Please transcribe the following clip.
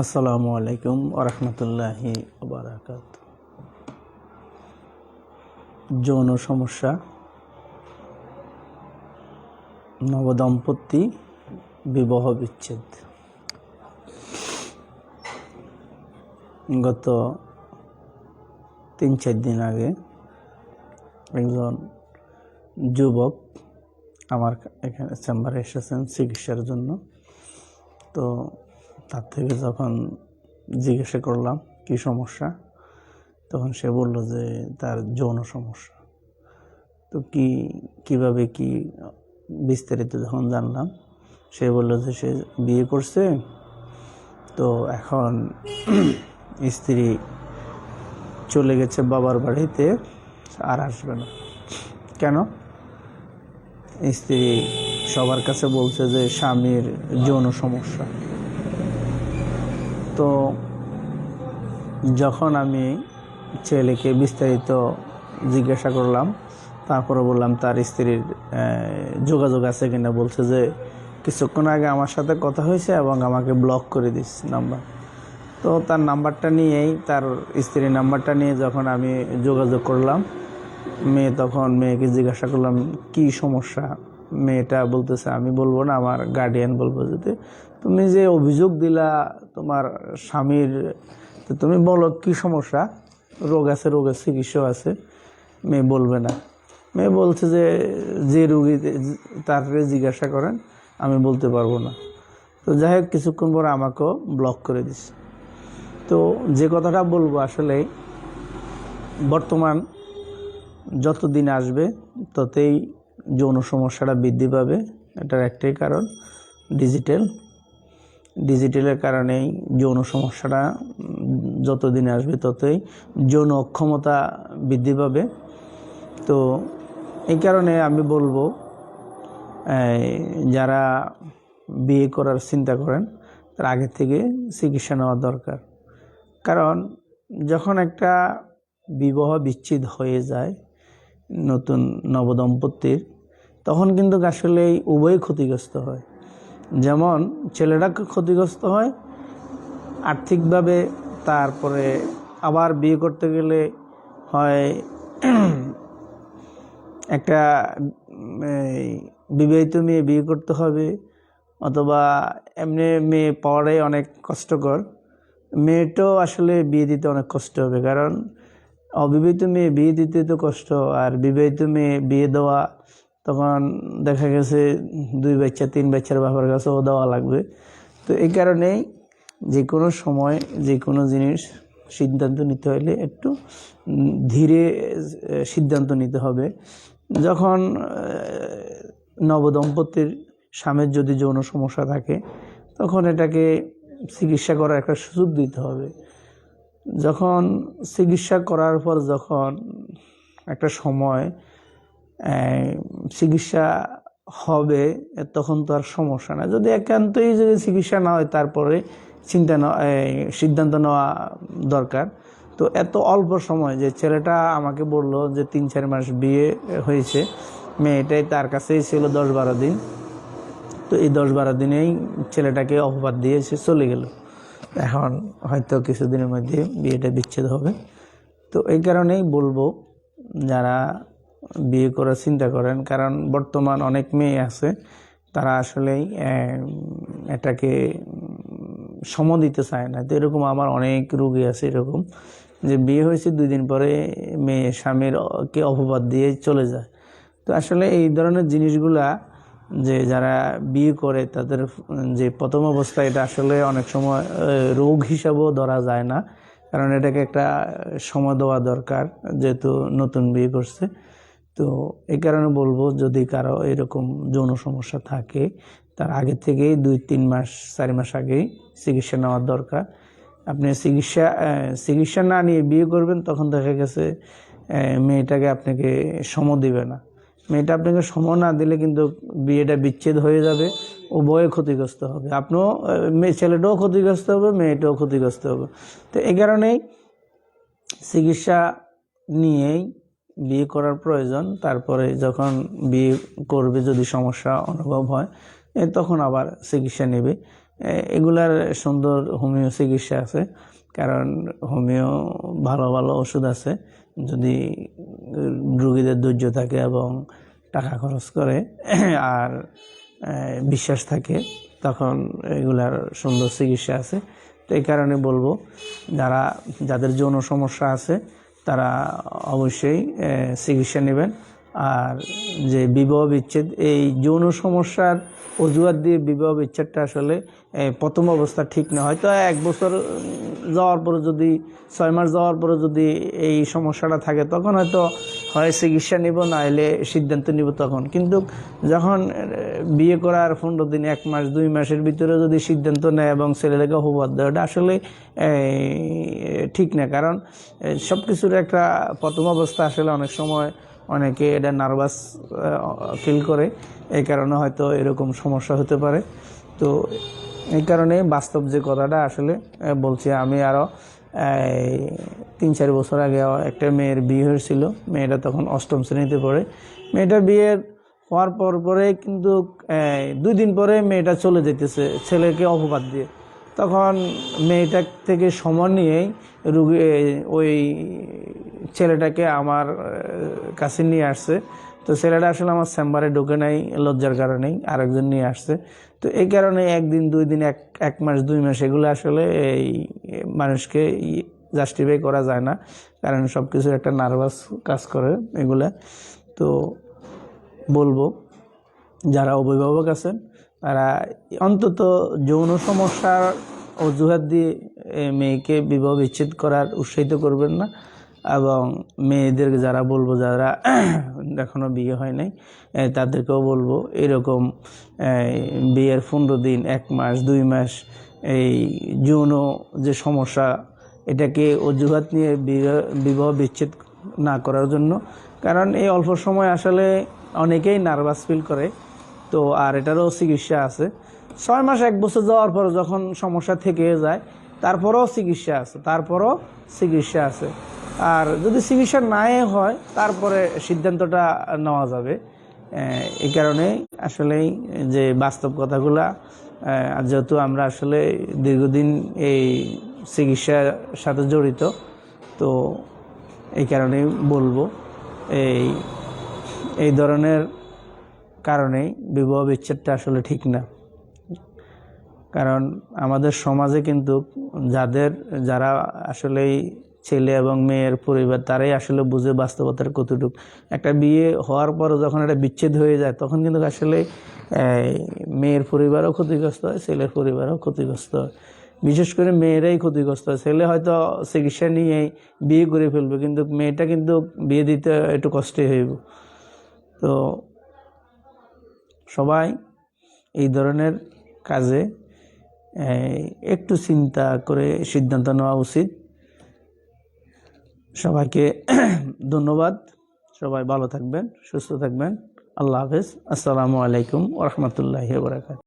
আসসালামু আলাইকুম ওরহমতুল্লাহি বারাকাত যৌন সমস্যা, নবদম্পতি, বিবাহ বিচ্ছেদ। গত তিন চার দিন আগে একজন যুবক আমার এখানে চেম্বারে এসেছেন চিকিৎসার জন্য। তো তার থেকে যখন জিজ্ঞাসা করলাম, কি সমস্যা? তখন সে বলল যে, তার যৌন সমস্যা। তো কি, কীভাবে কি বিস্তারিত যখন জানলাম, সে বলল যে, সে বিয়ে করছে, তো এখন স্ত্রী চলে গেছে বাবার বাড়িতে আর আসবে না। কেন? স্ত্রী সবার কাছে বলছে যে, স্বামীর যৌন সমস্যা। তো যখন আমি ছেলেকে বিস্তারিত জিজ্ঞাসা করলাম, তারপরে বললাম তার স্ত্রীর যোগাযোগ আছে কিনা, বলছে যে কিছুক্ষণ আগে আমার সাথে কথা হয়েছে এবং আমাকে ব্লক করে দিস নাম্বার তো তার নাম্বারটা নিয়েই, তার স্ত্রীর নাম্বারটা নিয়ে যখন আমি যোগাযোগ করলাম, মেয়ে তখন মেয়েকে জিজ্ঞাসা করলাম, কি সমস্যা? মেয়েটা বলতেছে, আমি বলব না, আমার গার্ডিয়ান বলব যদি তুমি যে অভিযোগ দিলা তোমার স্বামীর, তো তুমি বলো কি সমস্যা? রোগ আছে, রোগের চিকিৎসা আছে। মেয়ে বলবে না। মেয়ে বলছে যে যে রুগী তারপরে জিজ্ঞাসা করেন, আমি বলতে পারব না। তো যাই হোক, কিছুক্ষণ পর আমাকেও ব্লক করে দিছে তো যে কথাটা বলব আসলে বর্তমান যত দিন আসবে, ততই যৌন সমস্যাটা বৃদ্ধি পাবে। এটার একটাই কারণ ডিজিটাল ডিজিটালের কারণেই যৌন সমস্যাটা যত দিন আসবে ততই যৌন অক্ষমতা বৃদ্ধি পাবে। তো এই কারণে আমি বলব যারা বিয়ে করার চিন্তা করেন, তার আগে থেকে চিকিৎসা নেওয়া দরকার। কারণ যখন একটা বিবাহ বিচ্ছেদ হয়ে যায় নতুন নবদম্পতির, তখন কিন্তু আসলে উভয় ক্ষতিগ্রস্ত হয়। যেমন ছেলেটা ক্ষতিগ্রস্ত হয়, আর্থিকভাবে তারপরে আবার বিয়ে করতে গেলে হয় একটা বিবাহিত মেয়ে বিয়ে করতে হবে, অথবা এমনি মেয়ে পাওয়াটাই অনেক কষ্টকর। মেয়েটাও আসলে বিয়ে দিতে অনেক কষ্ট হবে, কারণ অবিবাহিত মেয়ে বিয়ে দিতে তো কষ্ট, আর বিবাহিত মেয়ে বিয়ে দেওয়া তখন দেখা গেছে দুই বাচ্চা, তিন বাচ্চার বাবার কাছেও দেওয়া লাগবে। তো এই কারণেই যে কোনো সময় যে কোনো জিনিস সিদ্ধান্ত নিতে হলে একটু ধীরে সিদ্ধান্ত নিতে হবে। যখন নবদম্পতির স্বামীর যদি যৌন সমস্যা থাকে, তখন এটাকে চিকিৎসা করার একটা সুযোগ দিতে হবে। যখন চিকিৎসা করার পর যখন একটা সময় চিকিৎসা হবে, তখন তো আর সমস্যা না যদি একান্তই যদি চিকিৎসা না হয়, তারপরে চিন্তা সিদ্ধান্ত নেওয়া দরকার। তো এত অল্প সময় যে ছেলেটা আমাকে বলল যে তিন চার মাস বিয়ে হয়েছে, মেয়েটাই তার কাছেই ছিল দশ বারো দিন। তো এই দশ বারো দিনেই ছেলেটাকে অপবাদ দিয়ে সে চলে গেল। এখন হয়তো কিছুদিনের মধ্যে বিয়েটা বিচ্ছেদ হবে। তো এই কারণেই বলব, যারা বিয়ে করার চিন্তা করেন। কারণ বর্তমান অনেক মেয়ে আছে, তারা আসলেই এটাকে সম দিতে চায় না। তো এরকম আমার অনেক রুগী আছে এরকম, যে বিয়ে হয়েছে দুই দিন পরে মেয়ে স্বামীর কে অপবাদ দিয়ে চলে যায়। তো আসলে এই ধরনের জিনিসগুলা যে যারা বিয়ে করে, তাদের যে প্রথম অবস্থায় এটা আসলে অনেক সময় রোগ হিসাবেও ধরা যায় না। কারণ এটাকে একটা সময় দেওয়া দরকার, যেহেতু নতুন বিয়ে করছে। তো এই কারণে বলব যদি কারও এরকম যৌন সমস্যা থাকে, তার আগে থেকেই দুই, তিন মাস, চার মাস আগেই চিকিৎসা নেওয়ার দরকার। আপনি চিকিৎসা চিকিৎসা না নিয়ে বিয়ে করবেন, তখন দেখা গেছে মেয়েটাকে আপনাকে সম দিবে না। মেয়েটা আপনাকে সম না দিলে কিন্তু বিয়েটা বিচ্ছেদ হয়ে যাবে উভয়ে ক্ষতিগ্রস্ত হবে। আপনিও মেয়ে ছেলেটাও ক্ষতিগ্রস্ত হবে, মেয়েটাও ক্ষতিগ্রস্ত হবে। তো এই কারণেই চিকিৎসা নিয়েই বিয়ে করার প্রয়োজন, তারপরে যখন বিয়ে করবে যদি সমস্যা অনুভব হয় তখন আবার চিকিৎসা নেবে। এগুলার সুন্দর হোমিও চিকিৎসা আছে, কারণ হোমিও ভালো ভালো ওষুধ আছে। যদি রুগীদের ধৈর্য থাকে এবং টাকা খরচ করে আর বিশ্বাস থাকে, তখন এগুলার সুন্দর চিকিৎসা আছে। তো এই কারণে বলব, যারা, যাদের যৌন সমস্যা আছে তারা অবশ্যই চিকিৎসা নেবেন। আর যে বিবাহ বিচ্ছেদ, এই যৌন সমস্যার অজুহাত দিয়ে বিবাহ বিচ্ছেদটা আসলে প্রথম অবস্থা ঠিক না। হয়তো এক বছর যাওয়ার পরে যদি, ছয় মাস যাওয়ার পরে যদি এই সমস্যাটা থাকে, তখন হয়তো হয় চিকিৎসা নিব না এলে সিদ্ধান্ত নিব তখন। কিন্তু যখন বিয়ে করার পনেরো দিন, এক মাস, দুই মাসের ভিতরে যদি সিদ্ধান্ত নেয় এবং ছেলেটাকে অপবাদ দেয় আসলে ঠিক না, কারণ সব কিছুর একটা প্রথম অবস্থা আসলে অনেক সময় অনেকে এটা নার্ভাস ফিল করে। এই কারণে হয়তো এরকম সমস্যা হতে পারে। তো এই কারণে বাস্তব যে কথাটা আসলে বলছি আমি আরও তিন চার বছর আগে একটা মেয়ের বিয়ে হয়েছিল। মেয়েটা তখন অষ্টম শ্রেণীতে পড়ে। মেয়েটার বিয়ের হওয়ার পর পরে কিন্তু দুই দিন পরে মেয়েটা চলে যেতেছে ছেলেকে অপবাদ দিয়ে। তখন মেয়েটার থেকে সময় নিয়েই রুগী ওই ছেলেটাকে আমার কাছে নিয়ে আসছে। তো ছেলেটা আসলে আমার চেম্বারে ঢোকে নাই, লজ্জার কারণেই আরেকজন নিয়ে আসছে। তো এই কারণে একদিন, দুই দিন, এক এক মাস, দুই মাস এগুলো আসলে এই মানুষকে জাস্টিফাই করা যায় না। কারণ সব কিছু একটা নার্ভাস কাজ করে এগুলা। তো বলব, যারা অভিভাবক আছেন তারা অন্তত যৌন সমস্যার অজুহাত দিয়ে মেয়েকে বিবাহ বিচ্ছেদ করার উৎসাহিত করবেন না। এবং মেয়েদের যারা বলব, যারা এখনও বিয়ে হয় নাই তাদেরকেও বলব, এরকম বিয়ের পনেরো দিন, এক মাস, দুই মাস, এই যৌন যে সমস্যা, এটাকে অজুহাত নিয়ে বিবাহ বিচ্ছেদ না করার জন্য। কারণ এই অল্প সময় আসলে অনেকেই নার্ভাস ফিল করে। তো আর এটারও চিকিৎসা আছে। ছয় মাস এক বছর যাওয়ার পর যখন সমস্যা থেকে যায়, তারপরেও চিকিৎসা আছে, তারপরও চিকিৎসা আছে। আর যদি চিকিৎসা নাই হয়, তারপরে সিদ্ধান্তটা নেওয়া যাবে। এই কারণে আসলেই যে বাস্তব কথাগুলা যেহেতু আমরা আসলে দীর্ঘদিন এই চিকিৎসার সাথে জড়িত, তো এই কারণেই বলব, এই এই ধরনের কারণেই বিবাহ বিচ্ছেদটা আসলে ঠিক না। কারণ আমাদের সমাজে কিন্তু যাদের, যারা আসলে ছেলে এবং মেয়ের পরিবার, তারাই আসলে বুঝে বাস্তবতার কতটুকু। একটা বিয়ে হওয়ার পর যখন একটা বিচ্ছেদ হয়ে যায়, তখন কিন্তু আসলে মেয়ের পরিবারও ক্ষতিগ্রস্ত হয়, ছেলের পরিবারও ক্ষতিগ্রস্ত হয়। বিশেষ করে মেয়েরাই ক্ষতিগ্রস্ত হয়। ছেলে হয়তো চিকিৎসা নিয়েই বিয়ে করে ফেলবে, কিন্তু মেয়েটা কিন্তু বিয়ে দিতে একটু কষ্টই হইব। তো সবাই এই ধরনের কাজে একটু চিন্তা করে সিদ্ধান্ত নেওয়া উচিত। সবাইকে ধন্যবাদ। সবাই ভালো থাকবেন, সুস্থ থাকবেন। আল্লাহ হাফেজ। আসসালামু আলাইকুম ওরহমতুল্লাহ বরাকাত